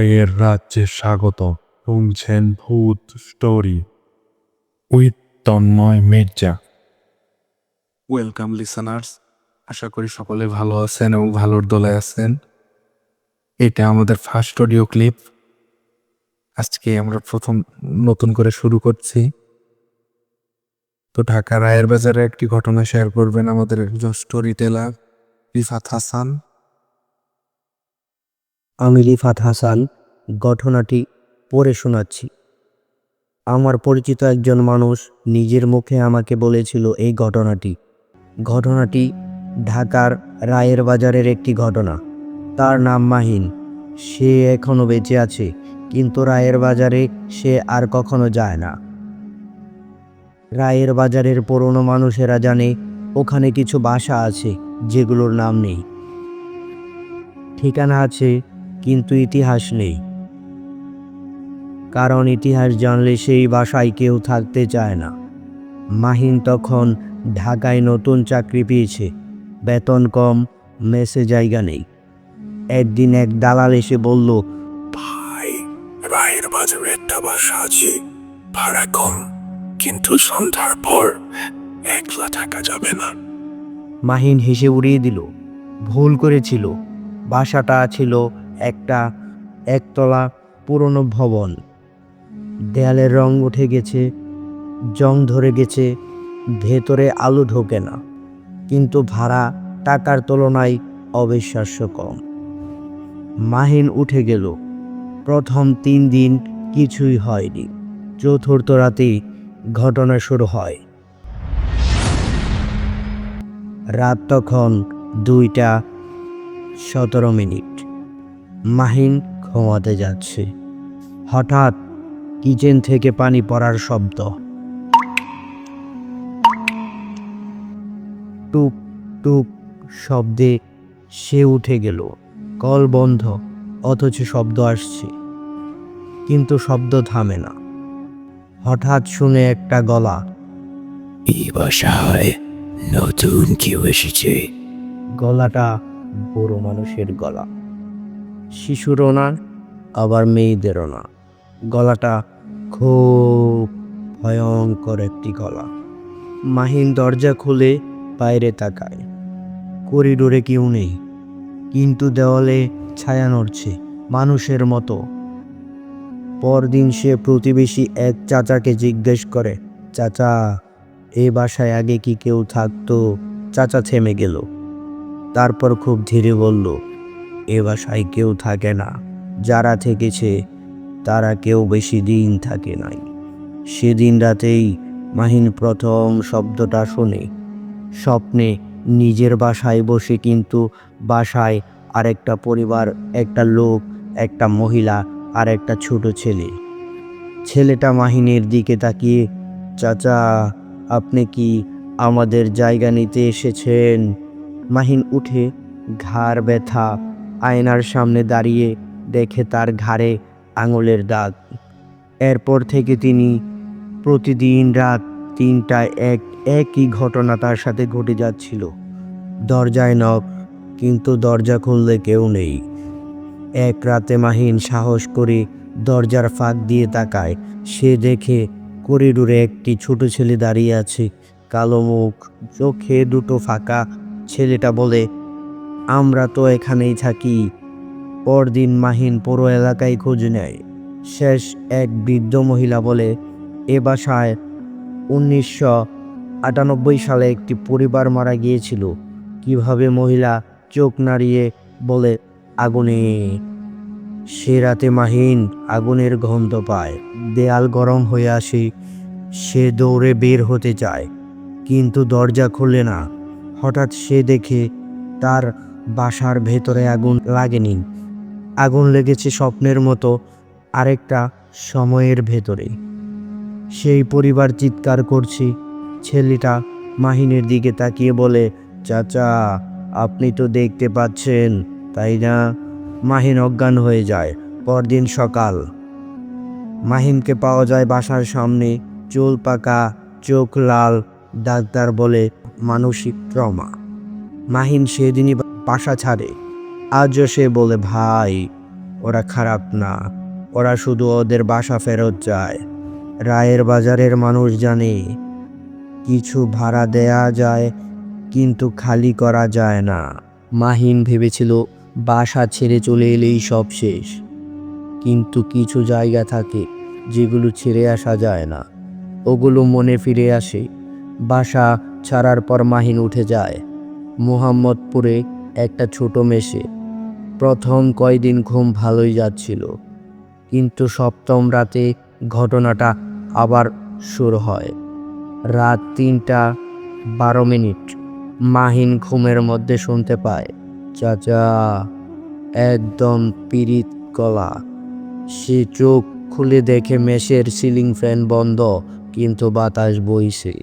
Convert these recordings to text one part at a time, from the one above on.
ভয়ের রাজ্যে স্বাগত শুনছেন ভূত story. With Tanmay Mirza. Welcome listeners. আশা করি সকলে ভালো আছেন এবং ভালোর দলে আছেন। এটা আমাদের ফার্স্ট অডিও ক্লিপ। আজকে আমরা প্রথম নতুন করে শুরু করছি। তো ঢাকা রায়ের বাজারে একটি ঘটনা শেয়ার করবেন আমাদের একজন স্টোরি টেলার রিফাত হাসান। আমি রিফাত হাসান ঘটনাটি পড়ে শোনাচ্ছি। আমার পরিচিত একজন মানুষ নিজের মুখে আমাকে বলেছিল এই ঘটনাটি। ঘটনাটি ঢাকার রায়ের বাজারের একটি ঘটনা। তার নাম মাহিন। সে এখনও বেঁচে আছে, কিন্তু রায়ের বাজারে সে আর কখনো যায় না। রায়ের বাজারের পুরনো মানুষেরা জানে ওখানে কিছু বাসা আছে, যেগুলোর নাম নেই। ঠিকানা আছে, কিন্তু ইতিহাস নেই। কারণ ইতিহাস জানলে সেই বাসায় কেউ থাকতে চায় না। মাহিন তখন ঢাকায় নতুন চাকরি পেয়েছে। বেতন কম মেসে জায়গা নেই। একদিন এক দালাল এসে বলল ভাই রায়ের বাজারে একটা বাসা আছে। ভাড়া কম কিন্তু সন্ধ্যার পর একলা থাকা যাবে না। মাহিন হেসে উড়িয়ে দিল ভুল করেছিল। বাসাটা ছিল একটা একতলা পুরনো ভবন। দেয়ালের রং উঠে গেছে, জং ধরে গেছে, ভেতরে আলো ঢোকে না। কিন্তু ভাড়া টাকার তুলনায় অবিশ্বাস্য কম। মাহিন উঠে গেল। প্রথম তিন দিন কিছুই হয়নি। চতুর্থ রাতেই ঘটনা শুরু হয়। রাত তখন দুইটা সতেরো মিনিট। মাহিন ঘুমাতে যাচ্ছে। হঠাৎ কিচেন থেকে পানি পড়ার শব্দ। টুপ টুপ শব্দে সে উঠে গেল। কল বন্ধ অথচ শব্দ আসছে। কিন্তু শব্দ থামে না। হঠাৎ শুনে একটা গলা এই বাসায় নতুন কেউ এসেছে। গলাটা বড় মানুষের গলা। শিশুরও না আবার মেয়েদেরও না। গলাটা খুব ভয়ঙ্কর একটি গলা। মাহিন দরজা খুলে বাইরে তাকায়। করিডোরে কেউ নেই, কিন্তু দেওয়ালে ছায়া নড়ছে মানুষের মতো। পরদিন সে প্রতিবেশী এক চাচাকে জিজ্ঞেস করে, চাচা, এ বাসায় আগে কি কেউ থাকতো? চাচা থেমে গেল। তারপর খুব ধীরে বলল, এ বাসায় কেউ থাকে না। যারা থেকেছে তারা কেউ বেশি দিন থাকে নাই। সেদিন রাতেই মাহিন প্রথম শব্দটা শোনে। স্বপ্নে নিজের বাসায় বসে কিন্তু বাসায় আরেকটা পরিবার, একটা লোক, একটা মহিলা আর একটা ছোট ছেলে। ছেলেটা মাহিনের দিকে তাকিয়ে, চাচা, আপনি কি আমাদের জায়গা নিতে এসেছেন? মাহিন উঠে ঘাড় ব্যথা আয়নার সামনে দাঁড়িয়ে দেখে তার ঘাড়ে আঙুলের দাগ। এরপর থেকে তিনি প্রতিদিন রাত তিনটায় এক, একই ঘটনা তার সাথে ঘটে যাচ্ছিল। দরজায় নখ, কিন্তু দরজা খুললে কেউ নেই। এক রাতে মাহিন সাহস করে দরজার ফাঁক দিয়ে তাকায়। সে দেখে করিডোরে একটি ছোট ছেলে দাঁড়িয়ে আছে। কালো মুখ, চোখে দুটো ফাঁকা। ছেলেটা বলে, আমরা তো এখানেই থাকি। পরদিন মাহিন পুরো এলাকায় খোঁজ নেয়। শেষ এক বৃদ্ধ মহিলা বলে, এ বাসায় উনিশশো আটানব্বই সালে একটি পরিবার মারা গিয়েছিল। কীভাবে মহিলা চোখ নাড়িয়ে বলে, আগুনে সে রাতে মাহিন আগুনের গন্ধ পায়। দেয়াল গরম হয়ে আসে। সে দৌড়ে বের হতে চায়, কিন্তু দরজা খোলে না। হঠাৎ সে দেখে তার বাসার ভেতরে আগুন লাগেনি। আগুন লেগেছে স্বপ্নের মতো আরেকটা সময়ের ভেতরে। সেই পরিবার চিৎকার করছি। ছেলেটা মাহিনের দিকে তাকিয়ে বলে, চাচা, আপনি তো দেখতে পাচ্ছেন, তাই না? মাহিন অজ্ঞান হয়ে যায় পরদিন সকাল। মাহিনকে পাওয়া যায় বাসার সামনে, চুল পাকা, চোখ লাল, ডাক্তার বলে মানসিক ট্রমা। মাহিন সেদিনই বাসা ছাড়ে। আজও সে বলে, ভাই, ওরা খারাপ না। ওরা শুধু ওদের বাসা ফেরত যায়। রায়ের বাজারের মানুষ জানে, কিছু ভাড়া দেয়া যায়, কিন্তু খালি করা যায় না। মাহিন ভেবেছিল, বাসা ছেড়ে চলে এলেই সব শেষ। কিন্তু কিছু জায়গা থাকে, যেগুলো ছেড়ে আসা যায় না। ওগুলো মনে ফিরে আসে। বাসা ছাড়ার পর মাহিন উঠে যায়। মোহাম্মদপুরে একটা ছোট মেশে প্রথম কয়দিন ঘুম ভালোই যাচ্ছিল, কিন্তু সপ্তম রাতে ঘটনাটা আবার শুরু হয়। রাত তিনটা বারো মিনিট, মাহিন ঘুমের মধ্যে শুনতে পায়, চাচা, একদম পিরিত গলা। সে চোখ খুলে দেখে মেশের সিলিং ফ্যান বন্ধ, কিন্তু বাতাস বইছে।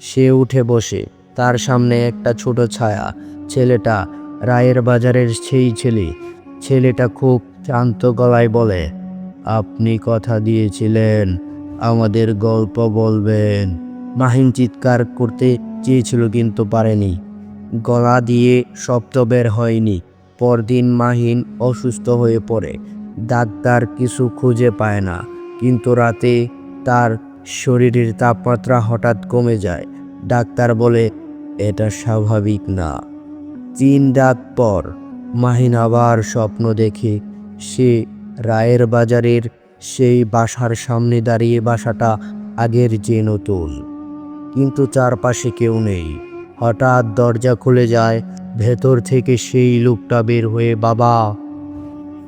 সে উঠে বসে, তার সামনে একটা ছোট ছায়া। ছেলেটা রায়ের বাজারের সেই ছেলে, ছেলেটা খুব শান্ত গলায় বলে, আপনি কথা দিয়েছিলেন, আমাদের গল্প বলবেন। মাহিন চিৎকার করতে চেয়েছিল কিন্তু পারেনি। গলা দিয়ে শব্দ বের হয়নি। পরদিন মাহিন অসুস্থ হয়ে পড়ে। ডাক্তার কিছু খুঁজে পায় না, কিন্তু রাতে তার শরীরের তাপমাত্রা হঠাৎ কমে যায়। ডাক্তার বলে, এটা স্বাভাবিক না। তিন রাত পর মাহিন আবার স্বপ্ন দেখে সে রায়ের বাজারের সেই বাসার সামনে দাঁড়িয়ে বাসাটা আগের যে নতুন কিন্তু চারপাশে কেউ নেই। হঠাৎ দরজা খুলে যায়, ভেতর থেকে সেই লোকটা বের হয়ে, বাবা,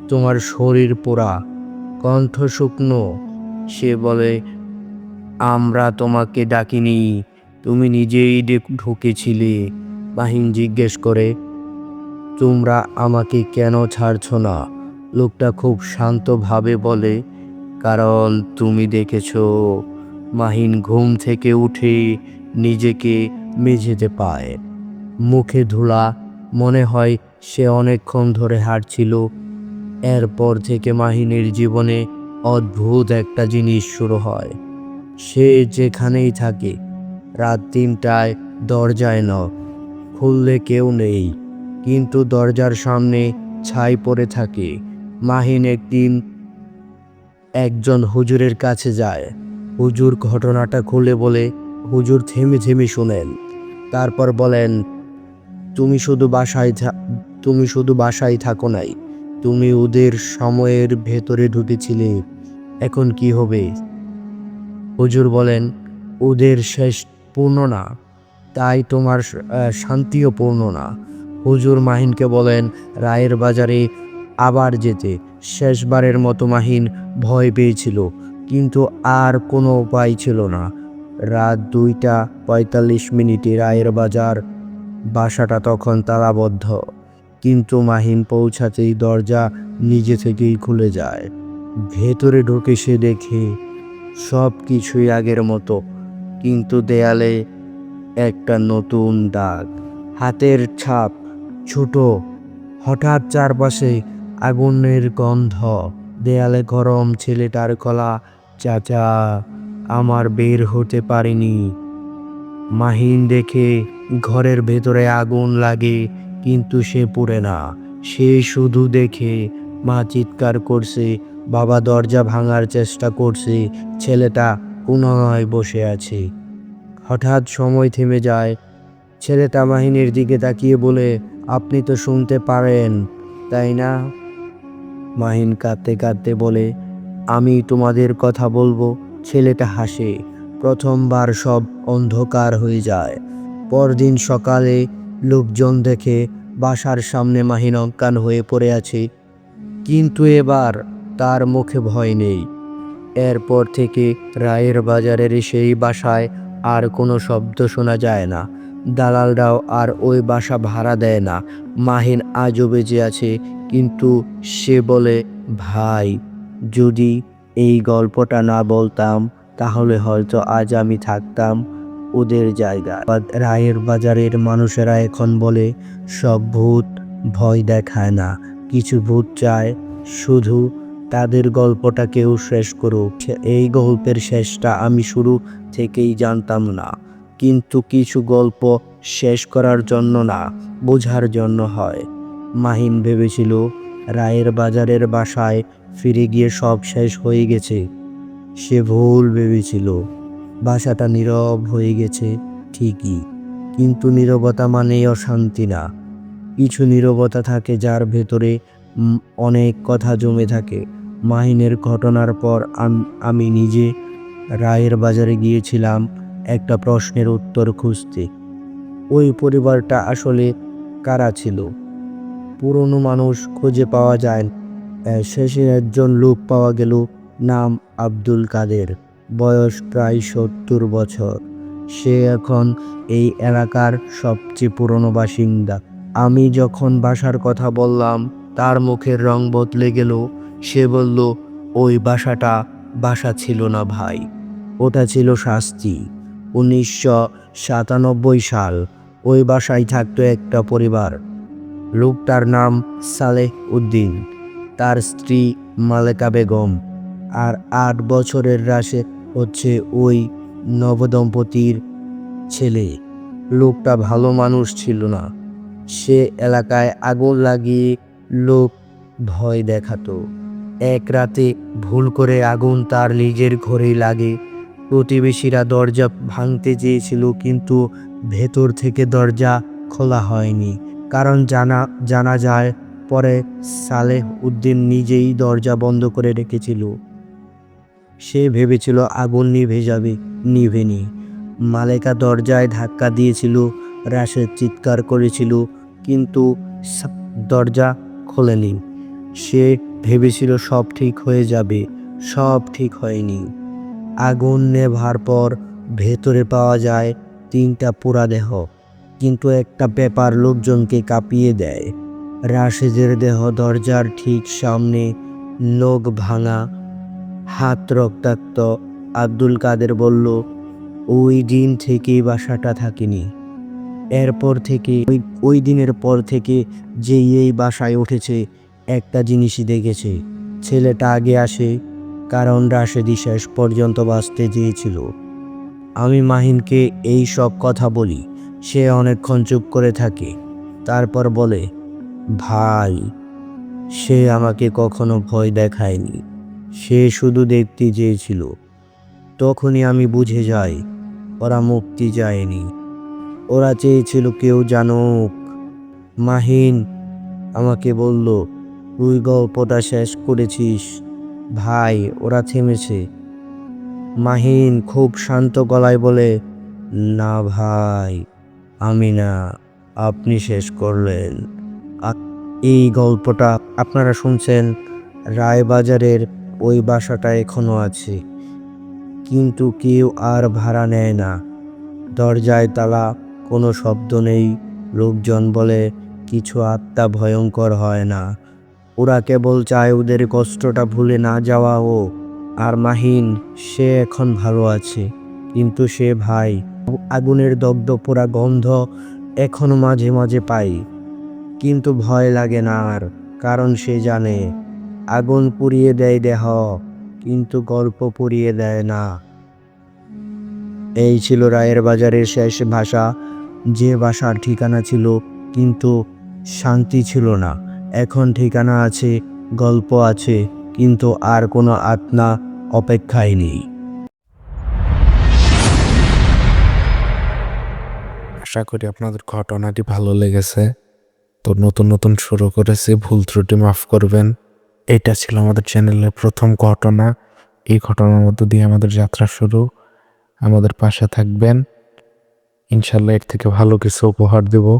তোমার শরীর পোড়া, কণ্ঠ শুকনো। সে বলে, আমরা তোমাকে ডাকিনি, তুমি নিজেই ঢুকেছিলে। মাহিন জিজ্ঞেস করে, তোমরা আমাকে কেন ছাড়ছো না? লোকটা খুব শান্তভাবে বলে, কারণ তুমি দেখেছ, মাহিন ঘুম থেকে উঠে নিজেকে মেঝেতে পায়। মুখে ধুলা, মনে হয় সে অনেকক্ষণ ধরে হাঁটছিল। এরপর থেকে মাহিনের জীবনে অদ্ভুত একটা জিনিস শুরু হয়। সে যেখানেই থাকে, রাত তিনটায় দরজায় নখ খুললে কেউ নেই, কিন্তু দরজার সামনে ছাই পড়ে থাকে। মাহিন একদিন একজন হুজুরের কাছে যায়। হুজুর ঘটনাটা খুলে বলে, হুজুর থেমে থেমে শোনেন। তারপর বলেন, তুমি শুধু বাসায় তুমি শুধু বাসায় থাকো নাই। তুমি ওদের সময়ের ভেতরে ঢুকেছিলে। এখন কি হবে? হুজুর বলেন, ওদের শেষ পূর্ণ না। তাই তোমার শান্তিও পূর্ণ না। হুজুর মাহিনকে বলেন, রায়ের বাজারে আবার যেতে। শেষবারের মতো মাহিন ভয় পেয়েছিল, কিন্তু আর কোনো উপায় ছিল না। রাত দুইটা পঁয়তাল্লিশ মিনিটে রায়ের বাজার বাসাটা তখন তালাবদ্ধ, কিন্তু মাহিন পৌঁছাতেই দরজা নিজে থেকেই খুলে যায়। ভেতরে ঢুকে সে দেখে সব কিছুই আগের মতো, কিন্তু দেয়ালে একটা নতুন দাগ। হাতের ছাপ ছোট। হঠাৎ চারপাশে আগুনের গন্ধ। দেয়ালে গরম ছেলেটার গলা, চাচা, আমার বের হতে পারিনি। মাহিন দেখে ঘরের ভেতরে আগুন লাগে, কিন্তু সে পুড়ে না। সে শুধু দেখে, মা চিৎকার করছে, বাবা দরজা ভাঙার চেষ্টা করছে, ছেলেটা কোনায় বসে আছে। হঠাৎ সময় থেমে যায়। ছেলেটা মাহিনীর দিকে তাকিয়ে বলে, আপনি তো শুনতে পারেন, তাই না? মাহিন কাঁদতে কাঁদতে বলে, আমি তোমাদের কথা বলব। ছেলেটা হাসে। প্রথমবার সব অন্ধকার হয়ে যায়। পরদিন সকালে লোকজন দেখে বাসার সামনে মাহিন অজ্ঞান হয়ে পড়ে আছে। কিন্তু এবার তার মুখে ভয় নেই। এরপর থেকে রায়ের বাজারের সেই বাসায় আর কোনো শব্দ শোনা যায় না। দালালরাও আর ওই বাসা ভাড়া দেয় না। মাহিন আজও বেঁচে আছে, কিন্তু সে বলে, ভাই, যদি এই গল্পটা না বলতাম, তাহলে হয়তো আজ আমি থাকতাম ওদের জায়গা রায়ের বাজারের মানুষেরা এখন বলে, সব ভূত ভয় দেখায় না। কিছু ভূত চায় শুধু তাদের গল্পটা কেউ শেষ করুক। এই গল্পের শেষটা আমি শুরু থেকেই জানতাম না। কিন্তু কিছু গল্প শেষ করার জন্য না, বোঝার জন্য হয়। মাহিম ভেবেছিল, রায়ের বাজারের বাসায় ফিরে গিয়ে সব শেষ হয়ে গেছে। সে ভুল ভেবেছিল। বাসাটা নীরব হয়ে গেছে, ঠিকই। কিন্তু নীরবতা মানেই অশান্তি না। কিছু নীরবতা থাকে যার ভেতরে অনেক কথা জমে থাকে। মাহিনের ঘটনার পর আম- নিজে রায়ের বাজারে গিয়েছিলাম একটা প্রশ্নের উত্তর খুঁজতে। ওই পরিবারটা আসলে কারা ছিল? পুরনো মানুষ খুঁজে পাওয়া যায় শেষে একজন লোক পাওয়া গেল নাম আব্দুল কাদের। বয়স প্রায় সত্তর বছর। সে এখন এই এলাকার সবচেয়ে পুরনো বাসিন্দা। আমি যখন বাসার কথা বললাম, তার মুখের রং বদলে গেল। সে বলল, ওই বাসাটা বাসা ছিল না ভাই। ওটা ছিল শাস্তি। উনিশশো সাতানব্বই সাল ওই বাসায় থাকতো একটা পরিবার। লোকটার নাম সালেহ উদ্দিন। তার স্ত্রী মালেকা বেগম। আর আট বছরের রাশে হচ্ছে ওই নবদম্পতির ছেলে। লোকটা ভালো মানুষ ছিল না। সে এলাকায় আগুন লাগিয়ে লোক ভয় দেখাতো। এক রাতে ভুল করে আগুন তার নিজের ঘরেই লাগে। প্রতিবেশীরা দরজা ভাঙতে চেয়েছিল, কিন্তু ভেতর থেকে দরজা খোলা হয়নি। কারণ জানা জানা যায়, পরে সালেহ উদ্দিন নিজেই দরজা বন্ধ করে রেখেছিল। সে ভেবেছিল আগুন নিভে যাবে নিভেনি মালেকা দরজায় ধাক্কা দিয়েছিল, রাশেদ চিৎকার করেছিল, কিন্তু দরজা খোলেনি। সে ভেবেছিল সব ঠিক হয়ে যাবে, সব ঠিক হয়নি। আগুন নেভার পর ভেতরে পাওয়া যায় তিনটা পোড়া দেহ, কিন্তু একটা ব্যাপার লোকজনকে কাঁপিয়ে দেয়। রাশেদের দেহ দরজার ঠিক সামনে, লোক ভাঙা। হাত রক্তাক্ত, আব্দুল কাদের বলল, ওই দিন থেকেই বাসাটা থাকেনি। এরপর থেকে, ওই ওই দিনের পর থেকে যেই এই বাসায় উঠেছে একটা জিনিসই দেখেছে। ছেলেটা আগে আসে, কারণ রাশেদি শেষ পর্যন্ত বাঁচতে চেয়েছিল। আমি মাহিনকে এই সব কথা বলি, সে অনেকক্ষণ চুপ করে থাকে। তারপর বলে, ভাই, সে আমাকে কখনো ভয় দেখায়নি। সে শুধু দেখতে চেয়েছিল। তখনই আমি বুঝে যাই, ওরা মুক্তি যায়নি ওরা চেয়েছিল কেউ জানুক। মাহিন আমাকে বলল তুই গল্পটা শেষ করেছিস। ভাই, ওরা থেমেছে। মাহিন খুব শান্ত গলায় বলে, না ভাই, আমি না, আপনি শেষ করলেন। এই গল্পটা আপনারা শুনছেন রায়বাজারের ওই বাসাটা এখনও আছে। কিন্তু কেউ আর ভাড়া নেয় না। দরজায় তালা, কোনো শব্দ নেই। লোকজন বলে, কিছু আত্মা ভয়ঙ্কর হয় না। ওরা কেবল চায় ওদের কষ্টটা ভুলে না যাওয়া ও। আর মাহিন, সে এখন ভালো আছে, কিন্তু সে ভাই, আগুনের দগ্ধ পোড়া গন্ধ এখনও মাঝে মাঝে পাই। কিন্তু ভয় লাগে না আর, কারণ সে জানে, আগুন পুড়িয়ে দেয় দেহ, কিন্তু গল্প পুড়িয়ে দেয় না। এই ছিল রায়ের বাজারের শেষ ভাষা। যে ভাষার ঠিকানা ছিল, কিন্তু শান্তি ছিল না। এখন ঠিকানা আছে, গল্প আছে, কিন্তু আর কোনো আত্মা অপেক্ষায় নেই। আশা করি আপনাদের ঘটনাটি ভালো লেগেছে। তো নতুন নতুন শুরু করেছি, ভুল ত্রুটি মাফ করবেন। এটা ছিল আমাদের চ্যানেলের প্রথম ঘটনা। এই ঘটনার মধ্য দিয়ে আমাদের যাত্রা শুরু। আমাদের পাশে থাকবেন। ইনশাল্লাহ এর থেকে ভালো কিছু উপহার দেব।